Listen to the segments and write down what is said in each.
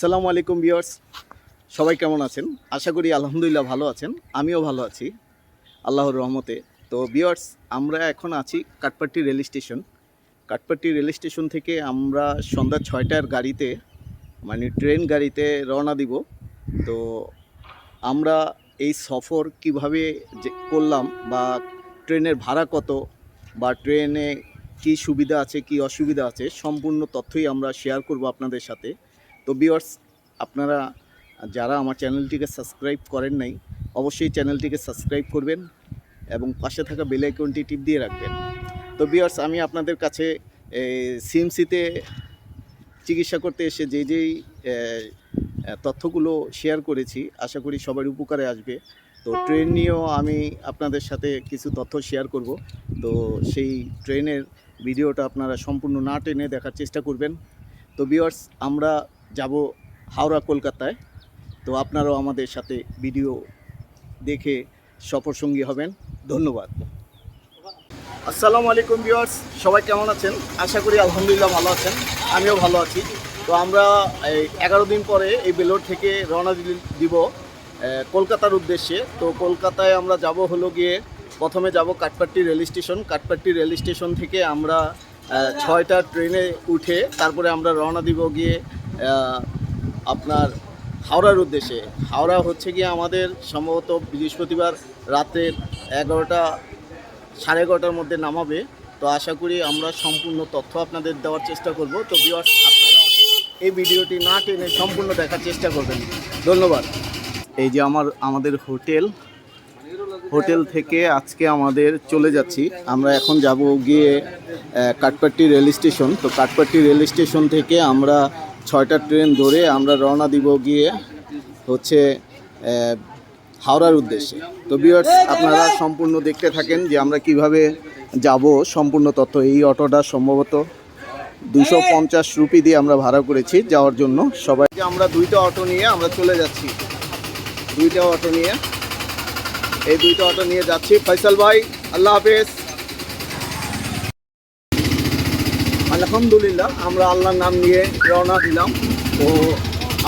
আসসালামু আলাইকুম বিয়ার্স সবাই কেমন আছেন? আশা করি আলহামদুলিল্লাহ ভালো আছেন। আমিও ভালো আছি, আল্লাহর রহমতে। তো বিয়ার্স আমরা এখন আছি Katpadi rail station. Katpadi rail station থেকে আমরা সন্ধ্যা ছয়টার গাড়িতে মানে ট্রেন গাড়িতে রওনা দিব। তো আমরা এই সফর কীভাবে যে করলাম বা ট্রেনের ভাড়া কত বা ট্রেনে কি সুবিধা আছে, কি অসুবিধা আছে, সম্পূর্ণ তথ্যই আমরা শেয়ার করব আপনাদের সাথে। তো বিয়ার্স আপনারা যারা আমার চ্যানেলটিকে সাবস্ক্রাইব করেন নাই, অবশ্যই চ্যানেলটিকে সাবস্ক্রাইব করবেন এবং পাশে থাকা বেল আইকনটি টিপ দিয়ে রাখবেন। তো বিয়ার্স আমি আপনাদের কাছে সিএমসিতে চিকিৎসা করতে এসে যে যেই তথ্যগুলো শেয়ার করেছি, আশা করি সবার উপকারে আসবে। তো ট্রেন নিয়েও আমি আপনাদের সাথে কিছু তথ্য শেয়ার করব। তো সেই ট্রেনের ভিডিওটা আপনারা সম্পূর্ণ না টেনে দেখার চেষ্টা করবেন। তো বিয়ার্স আমরা যাব হাওড়া, কলকাতায়। তো আপনারাও আমাদের সাথে ভিডিও দেখে সফরসঙ্গী হবেন। ধন্যবাদ। আসসালামু আলাইকুম ভিউয়ার্স, সবাই কেমন আছেন? আশা করি আলহামদুলিল্লাহ ভালো আছেন, আমিও ভালো আছি। তো আমরা এই এগারো দিন পরে এই বেলোর থেকে রওনা দিব কলকাতার উদ্দেশ্যে। তো কলকাতায় আমরা যাব হলো গিয়ে প্রথমে যাব Katpadi rail station. Katpadi rail station থেকে আমরা ছয়টা ট্রেনে উঠে তারপরে আমরা রওনা দিব গিয়ে আপনার হাওড়ার উদ্দেশ্যে। হাওড়া হচ্ছে গিয়ে আমাদের সম্ভবত বৃহস্পতিবার রাতের এগারোটা, সাড়ে এগারোটার মধ্যে নামাবে। তো আশা করি আমরা সম্পূর্ণ তথ্য আপনাদের দেওয়ার চেষ্টা করব। তো ভিউয়ার্স আপনারা এই ভিডিওটি না টেনে সম্পূর্ণ দেখার চেষ্টা করবেন। ধন্যবাদ। এই যে আমার, আমাদের হোটেল হোটেল থেকে আজকে আমাদের চলে যাচ্ছি। আমরা এখন যাব গিয়ে কাটপাট্টি রেল স্টেশন। তো কাটপাট্টি রেল স্টেশন থেকে আমরা ছয়টা ট্রেন ধরে আমরা রওনা দিব গিয়ে হচ্ছে হাওড়ার উদ্দেশ্যে। তো বিয়ার্স আপনারা সম্পূর্ণ দেখতে থাকেন যে আমরা কীভাবে যাব, সম্পূর্ণ তথ্য এই অটোটা সম্ভবত দুশো পঞ্চাশ রুপি দিয়ে আমরা ভাড়া করেছি যাওয়ার জন্য। সবাইকে আমরা দুইটা অটো নিয়ে আমরা চলে যাচ্ছি। দুইটা অটো নিয়ে, এই দুইটা অটো নিয়ে যাচ্ছি। ফয়সাল ভাই, আল্লাহ হাফেজ। আলহামদুলিল্লাহ, আমরা আল্লাহর নাম নিয়ে রওনা দিলাম। তো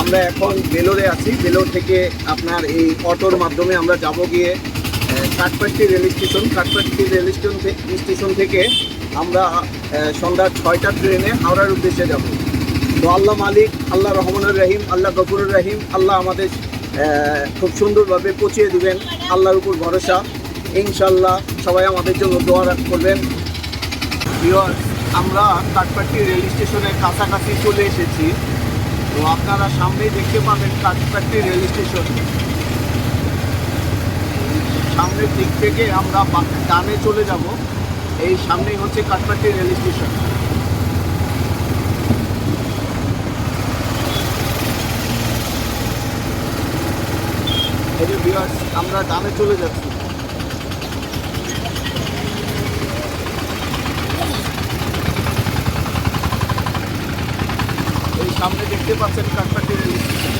আমরা এখন বেলোরে আছি। বেলোর থেকে আপনার এই অটোর মাধ্যমে আমরা যাব গিয়ে Katpadi rail station. Katpadi rail station station থেকে আমরা সন্ধ্যা ছয়টা ট্রেনে হাওড়ার উদ্দেশ্যে যাব। তো আল্লাহ মালিক, আল্লাহ রহমানুর রহিম, আল্লাহ গফুরুর রহিম, আল্লাহ আমাদের খুব সুন্দরভাবে পৌঁছিয়ে দিবেন। আল্লাহর উপর ভরসা। ইনশাল্লাহ সবাই আমাদের জন্য দোয়া করবেন। আমরা কাঠপাট্টি রেল স্টেশনের কাছাকাছি চলে এসেছি। তো আপনারা সামনেই দেখতে পাবেন কাঠপাট্টি রেল স্টেশন। সামনের দিক থেকে আমরা ডানে চলে যাব। এই সামনেই হচ্ছে কাঠপাট্টি রেল স্টেশন। এই যে আমরা ডানে চলে যাচ্ছি। সামনে দেখতে পাচ্ছেন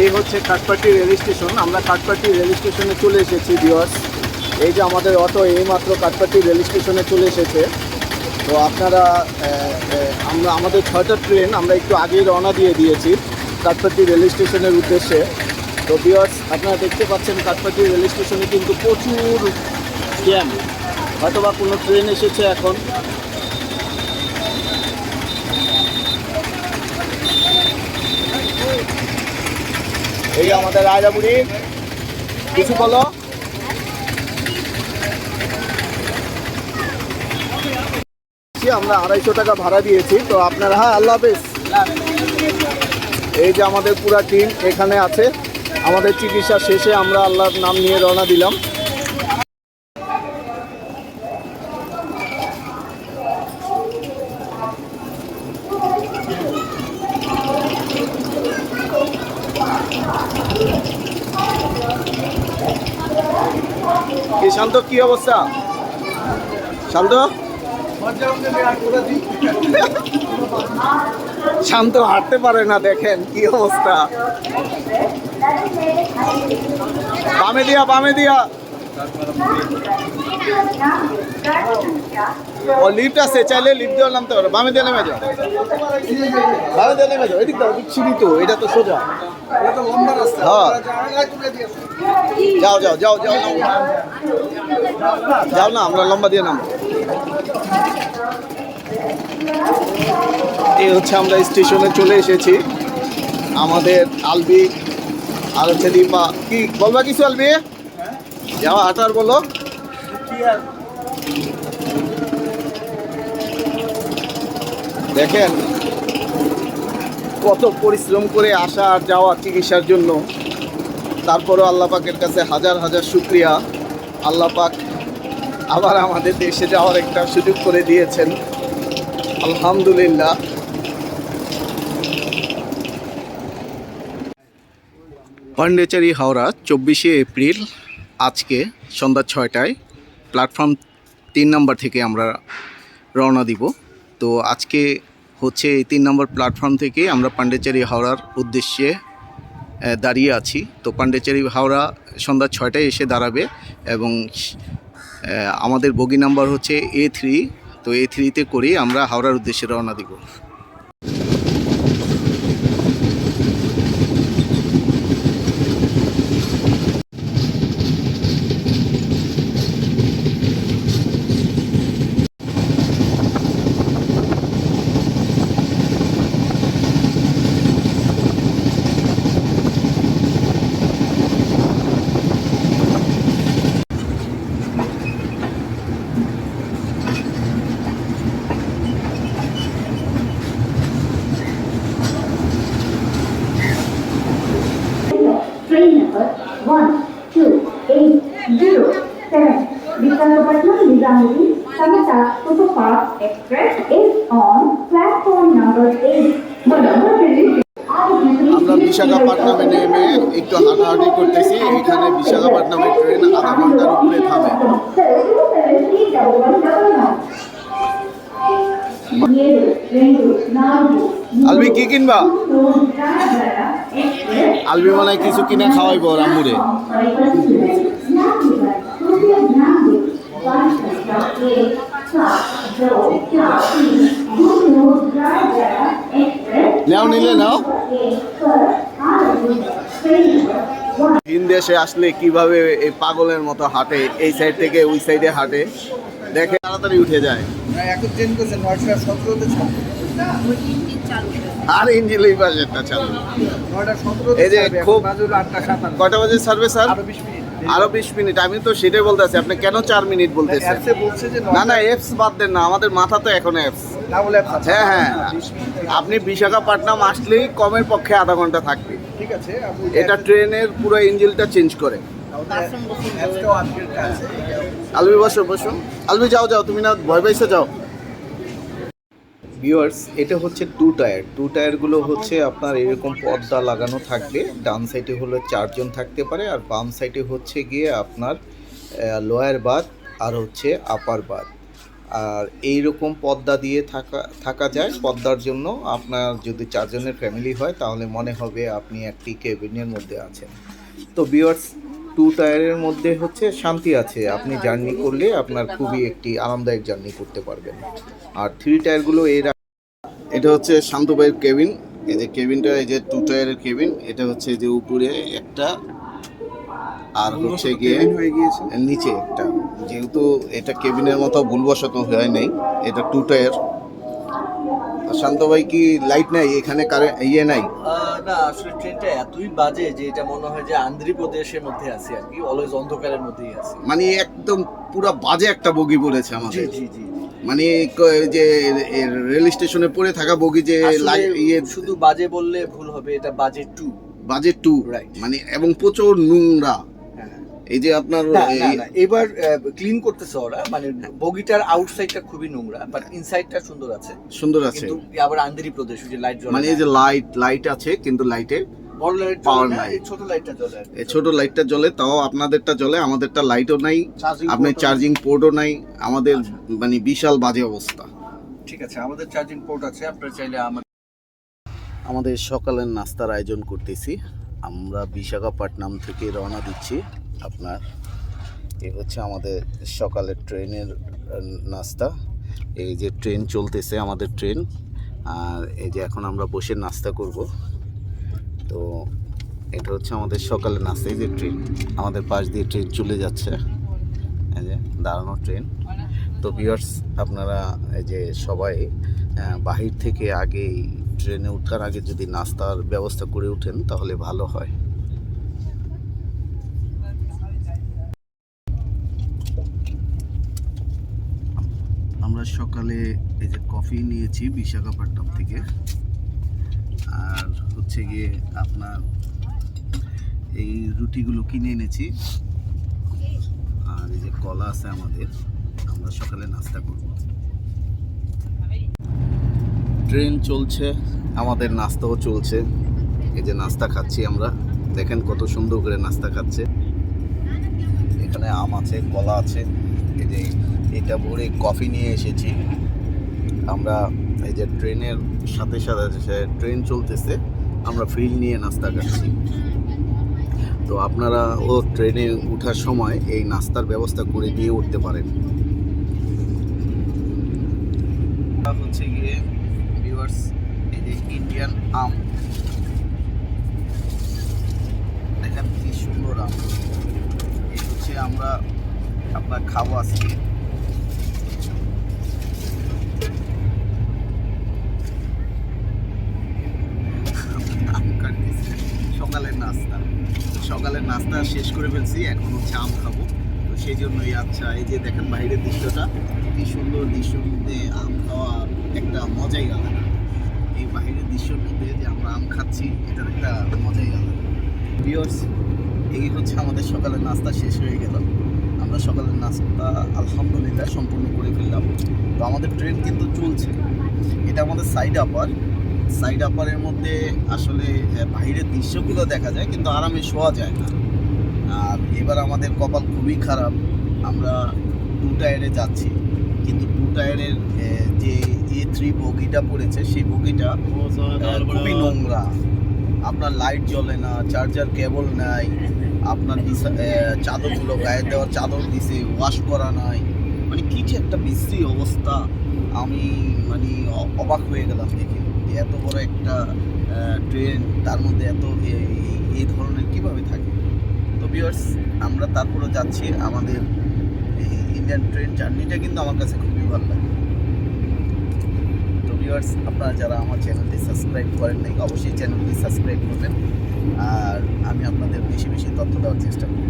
এই হচ্ছে কাঠপাটি রেল স্টেশন। আমরা কাঠপাটি রেল স্টেশনে চলে এসেছি ভিওয়ার্স এই যে আমাদের অটো, এইমাত্র কাঠপাটি রেল স্টেশনে চলে এসেছে। তো আপনারা আমরা, আমাদের ছয়টা ট্রেন আমরা একটু আগেই রওনা দিয়ে দিয়েছি কাঠপাটি রেল স্টেশনের উদ্দেশ্যে। তো ভিওয়ার্স আপনারা দেখতে পাচ্ছেন কাঠপাটি রেল স্টেশনে কিন্তু প্রচুর জ্যাম। হয়তোবা কোনো ট্রেন এসেছে এখন। এই আমাদের রাজাবুড়ি কিছু বলো? আমরা আড়াইশো টাকা ভাড়া দিয়েছি, তো আপনারা হ্যাঁ আল্লাহ হাফেজ। এই যে আমাদের পুরা টিম এখানে আছে। আমাদের চিকিৎসা শেষে আমরা আল্লাহর নাম নিয়ে রওনা দিলাম। শান্ত কি অবস্থা? শান্ত? শান্ত হাঁটতে পারে না দেখেন কি অবস্থা। বামে দিয়া বামে দিয়া। ও লিফট আছে চাইলে লিফট দিয়ে নামতে পারো। বামে দিয়ে নেমে যাও। বামে দিয়ে নেমে যাও। এদিক দাও সিঁড়ি তো এটা তো সোজা হ্যাঁ। যাও যাও যাও যাও। যাও। না, আমরা লম্বা দিয়ে নাম এই হচ্ছে আমরা স্টেশনে চলে এসেছি। আমাদের আলবি আর হচ্ছে দীপা। কি, বলবা কিছু আলবি? যাও হাঁটার বলো। দেখেন, কত পরিশ্রম করে আসা আর যাওয়া চিকিৎসার জন্য। তারপরও আল্লাহ পাকের কাছে হাজার হাজার শুক্রিয়া। আল্লাহ পাক আবার আমাদের দেশে যাওয়ার একটা সুযোগ করে দিয়েছেন। আলহামদুলিল্লাহ। পান্ডেচারি হাওড়া, চব্বিশে এপ্রিল, আজকে সন্ধ্যা ছয়টায়। প্ল্যাটফর্ম তিন নম্বর থেকে আমরা রওনা দিব। তো আজকে হচ্ছে এই তিন নম্বর প্ল্যাটফর্ম থেকে আমরা পান্ডেচারি হাওড়ার উদ্দেশ্যে দাঁড়িয়ে আছি। তো পান্ডেচেরি হাওড়া সন্ধ্যা ছয়টায় এসে দাঁড়াবে এবং আমাদের বগি নাম্বার হচ্ছে এ থ্রি তো এ থ্রিতে করেই আমরা হাওড়ার উদ্দেশ্যে রওনা দিব। One two eight zero seven Visakhapatnam Nizamuddin Samata Superfast Express is on platform number eight. The number is আমরা বিশাখাপট্টনামে নেমে একটু হাঁটাহাঁটি করতেছি এখানে বিশাখাপট্টনামের ট্রেন আধা ঘণ্টার উপরে থামে আলবি কি কিনবা আলবি মানে কিছু কিনে খাওয়াইবো রামুরে নাও নিলে নাও। ভিন দেশে আসলে কীভাবে এই পাগলের মতো হাঁটে এই সাইড থেকে ওই সাইডে হাঁটে দেখে তাড়াতাড়ি উঠে যায়। এখন চেঞ্জ করছে নয়টা সতেরোতে আর ইঞ্জিন এই পাশেরটা চালু। এই যে খুব- কয়টা বাজে সার্ভে স্যার? আরও বিশ মিনিট বিশ মিনিট আমি তো সেটাই বলতেছি আপনি কেন চার মিনিট বলতেছেন? বলছে যে না না এপস বাদ দেন না আমাদের মাথা তো এখন এপস না বলে অ্যাপস আছে। হ্যাঁ হ্যাঁ। আপনি বিশাখাপট্টনম আসলেই কমের পক্ষে আধা ঘণ্টা থাকবে। ঠিক আছে এটা ট্রেনের পুরো ইঞ্জিনটা চেঞ্জ করে। আছে। আলবি বসো বসো। আলবি যাও যাও তুমি না ভয় পাইছে যাও। ভিউয়ার্স এটা হচ্ছে টু টায়ার টু টায়ারগুলো হচ্ছে আপনার এরকম পর্দা লাগানো থাকবে। ডান সাইডে হলো চারজন থাকতে পারে আর বাম সাইডে হচ্ছে গিয়ে আপনার লোয়ার বাদ আর হচ্ছে আপার বাদ আর এই রকম পর্দা দিয়ে থাকা থাকা যায়। পর্দার জন্য আপনার যদি চারজনের ফ্যামিলি হয়, তাহলে মনে হবে আপনি একটি কেবিনের মধ্যে আছেন। তো ভিউয়ার্স টু টায়ারের মধ্যে হচ্ছে শান্তি আছে। আপনি জার্নি করলে আপনার খুবই একটি আরামদায়ক জার্নি করতে পারবেন। আর থ্রি টায়ারগুলো এর এটা হচ্ছে শান্ত ভাইয়ের কেবিন। এই যে কেবিনটা এই যে টু টায়ারের কেবিন এটা হচ্ছে যে উপরে একটা আর হচ্ছে গিয়ে নিচে একটা। যেহেতু এটা কেবিনের মতো ভুলবশত হয় নাই এটা টু টায়ার শান্ত ভাই কি লাইট নাই? এখানে কারে ইয়ে নাই? না আসলে ট্রেনটা এতই বাজে যে এটা মনে হয় যে আন্ধ্র প্রদেশের মধ্যে আছে আর কি। অলওয়েজ অন্ধকারের মধ্যেই আছে। মানে একদম পুরো বাজে একটা বগি পড়েছে জি আমাদের। জি জি। মানে যে রেল স্টেশনে পড়ে থাকা বগি যে ইয়ে শুধু বাজে বললে ভুল হবে এটা বাজে টু। বাজে টু. মানে এবং প্রচুর নোংরা। এই যে আপনার এবার ক্লিন করতেছে ওরা মানে বগিটার আউটসাইডটা খুবই নোংরা বাট ইনসাইডটা সুন্দর আছে। সুন্দর আছে। কিন্তু আবার আন্ধ্রি প্রদেশ যে লাইট মানে এই যে লাইট লাইট আছে কিন্তু লাইটে বড় লাইট power নাই। এই ছোট লাইটটা জ্বলে। এই ছোট লাইটটা জ্বলে তাও আপনাদেরটা জ্বলে আমাদেরটা লাইটও নাই ও চার্জিং পোর্টও নাই আমাদের মানে বিশাল বাজে অবস্থা। ঠিক আছে আমাদের চার্জিং পোর্ট আছে আপনারা চাইলে আমার আমাদের সকালের নাস্তার আয়োজন করতেছি। আমরা বিশাখাপট্টনম থেকে রওনা দিচ্ছি আপনার। এ হচ্ছে আমাদের সকালের ট্রেনের নাস্তা। এই যে ট্রেন চলতেছে আমাদের ট্রেন আর এই যে এখন আমরা বসে নাস্তা করব। তো এটা হচ্ছে আমাদের সকালে নাস্তা যে ট্রেন, আমাদের পাশ দিয়ে ট্রেন চলে যাচ্ছে। এই যে দাঁড়ানো ট্রেন। তো ভিউয়ার্স আপনারা এই যে সবাই বাহির থেকে আগে ট্রেনে উঠার আগে যদি নাস্তার ব্যবস্থা করে ওঠেন, তাহলে ভালো হয়। আমরা সকালে এই যে কফি নিয়েছি বিশাখাপট্টনম থেকে। আর হচ্ছে গিয়ে আপনার এই রুটিগুলো কিনে এনেছি। আর এই যে কলা আছে আমাদের, আমরা সকালে নাস্তা করব। ট্রেন চলছে, আমাদের নাস্তাও চলছে। এই যে নাস্তা খাচ্ছি আমরা। দেখেন কত সুন্দর করে নাস্তা খাচ্ছে। এখানে আম আছে, কলা আছে। এই যে এটা ভরে কফি নিয়ে এসেছি। আমরা এই যে ট্রেনের সাথে সাথে যে ট্রেন চলতেছে, আমরা ফিল নিয়ে নাস্তা খাচ্ছি। তো আপনারা ও ট্রেনে ওঠার সময় এই নাস্তার ব্যবস্থা করে দিয়ে উঠতে পারেন। হচ্ছে গিয়ে ভিউয়ার্স এই যে ইন্ডিয়ান আম। দেখেন কি সুন্দর আম। এই হচ্ছে আমরা আপনার খাব আজকে আম কাটতেছি সকালের নাস্তা সকালের নাস্তা শেষ করে ফেলছি, এখন হচ্ছে আম খাব। তো সেই জন্যই আচ্ছা এই যে দেখেন বাইরের দৃশ্যটা, কি সুন্দর দৃশ্যের মধ্যে আম খাওয়া একটা মজাই আলাদা। এই বাইরের দৃশ্যের মধ্যে যে আমরা আম খাচ্ছি, এটার একটা মজাই আলাদা। ভিউয়ার্স এই হচ্ছে আমাদের সকালের নাস্তা শেষ হয়ে গেল। আমরা সকালের নাস্তা আলহামদুলিল্লাহ সম্পূর্ণ করে ফেললাম। তো আমাদের ট্রেন কিন্তু চলছে। এটা আমাদের সাইড আপার সাইড আপারের মধ্যে আসলে বাইরের দৃশ্যগুলো দেখা যায়, কিন্তু আরামে শোয়া যায় না। আর এবার আমাদের কপাল খুবই খারাপ। আমরা টু টায়ারে যাচ্ছি। কিন্তু টু টায়ারের যে এ থ্রি বগিটা পড়েছে সেই বগিটা খুবই নোংরা। আপনার লাইট জ্বলে না চার্জার কেবল নাই আপনার চাদরগুলো গায়ে দেওয়ার চাদর দিছে ওয়াশ করা নাই। মানে কি যে একটা বিশ্রী অবস্থা। আমি মানে অবাক হয়ে গেলাম দেখে। যে এত বড় একটা ট্রেন তার মধ্যে এত এই ধরনের কীভাবে থাকে? তো ভিউয়ার্স আমরা তারপরে যাচ্ছি আমাদের এই ইন্ডিয়ান ট্রেন জার্নিটা কিন্তু আমার কাছে খুবই ভালো লাগে। তো ভিউয়ার্স আপনারা যারা আমার চ্যানেলটি সাবস্ক্রাইব করেন নাই, অবশ্যই চ্যানেলটি সাবস্ক্রাইব করবেন। আর আমি আপনাদের বেশি বেশি তথ্য দেওয়ার চেষ্টা করব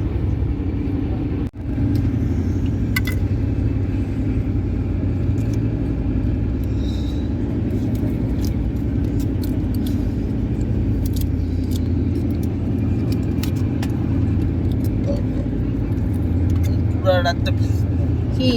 পুরা রাখতে কি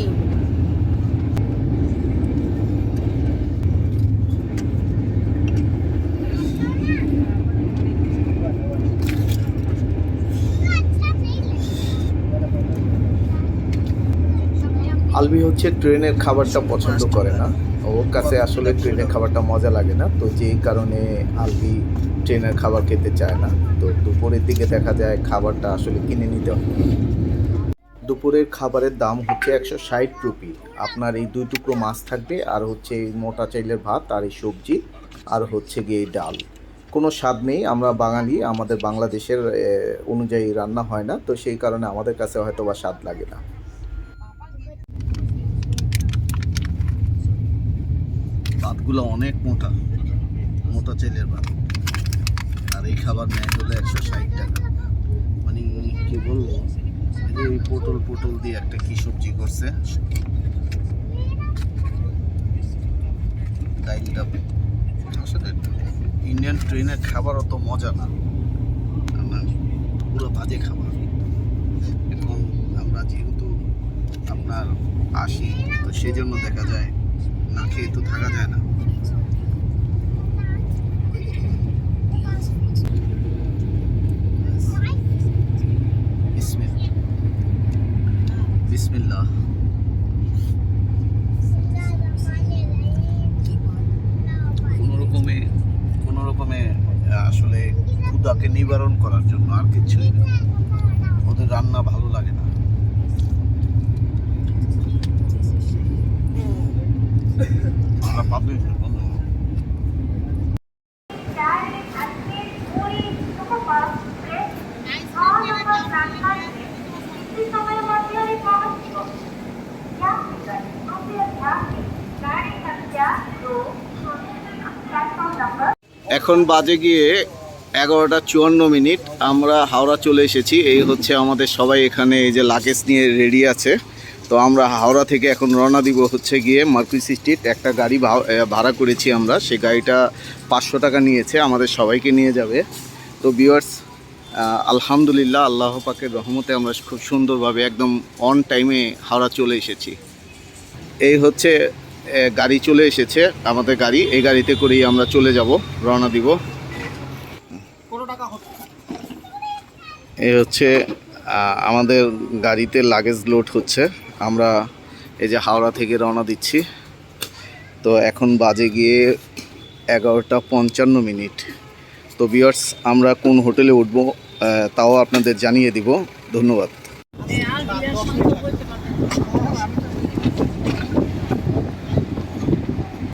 আলবি হচ্ছে ট্রেনের খাবারটা পছন্দ করে না। ওর কাছে আসলে ট্রেনের খাবারটা মজা লাগে না। তো যেই কারণে আলবি ট্রেনের খাবার খেতে চায় না। তো দুপুরের দিকে দেখা যায় খাবারটা আসলে কিনে নিতে হয়। দুপুরের খাবারের দাম হচ্ছে একশো ষাট রুপি। আপনার এই দুই টুকরো মাছ থাকবে, আর হচ্ছে মোটা চাইলের ভাত, আর এই সবজি, আর হচ্ছে গিয়ে ডাল। কোনো স্বাদ নেই, আমরা বাঙালি, আমাদের বাংলাদেশের অনুযায়ী রান্না হয় না। তো সেই কারণে আমাদের কাছে হয়তো বা স্বাদ লাগে না। ভাতগুলো অনেক মোটা মোটা চাইলের ভাত। এই খাবার নেয় হলো একশো ষাট টাকা। মানে কি বলব? এই পটল পটল দিয়ে একটা কী সবজি করছে? ডাইলটা আসলে ইন্ডিয়ান ট্রেনের খাবার অত মজা না। পুরো বাজে খাবার। এখন আমরা যেহেতু আপনার আসি, তো সেই জন্য দেখা যায় না খেয়ে তো থাকা যায় না। এখন বাজে গিয়ে এগারোটা চুয়ান্ন মিনিট। আমরা হাওড়া চলে এসেছি। এই হচ্ছে আমাদের সবাই এখানে এই যে লাগেজ নিয়ে রেডি আছে। তো আমরা হাওড়া থেকে এখন রওনা দিব হচ্ছে গিয়ে মার্কুইস স্ট্রিট একটা গাড়ি ভাড়া করেছি আমরা। সে গাড়িটা পাঁচশো টাকা নিয়েছে। আমাদের সবাইকে নিয়ে যাবে। তো বিয়ার্স আলহামদুলিল্লাহ আল্লাহ পাকের রহমতে আমরা খুব সুন্দরভাবে একদম অন টাইমে হাওড়া চলে এসেছি। এই হচ্ছে গাড়ি চলে এসেছে আমাদের গাড়ি এই গাড়িতে করেই আমরা চলে যাব রওনা দিব। এই হচ্ছে আমাদের গাড়িতে লাগেজ লোড হচ্ছে আমরা এই যে হাওড়া থেকে রওনা দিচ্ছি। তো এখন বাজে গিয়ে এগারোটা পঞ্চান্ন মিনিট। তো বিয়ার্স আমরা কোন হোটেলে উঠবো তাও আপনাদের জানিয়ে দিব। ধন্যবাদ।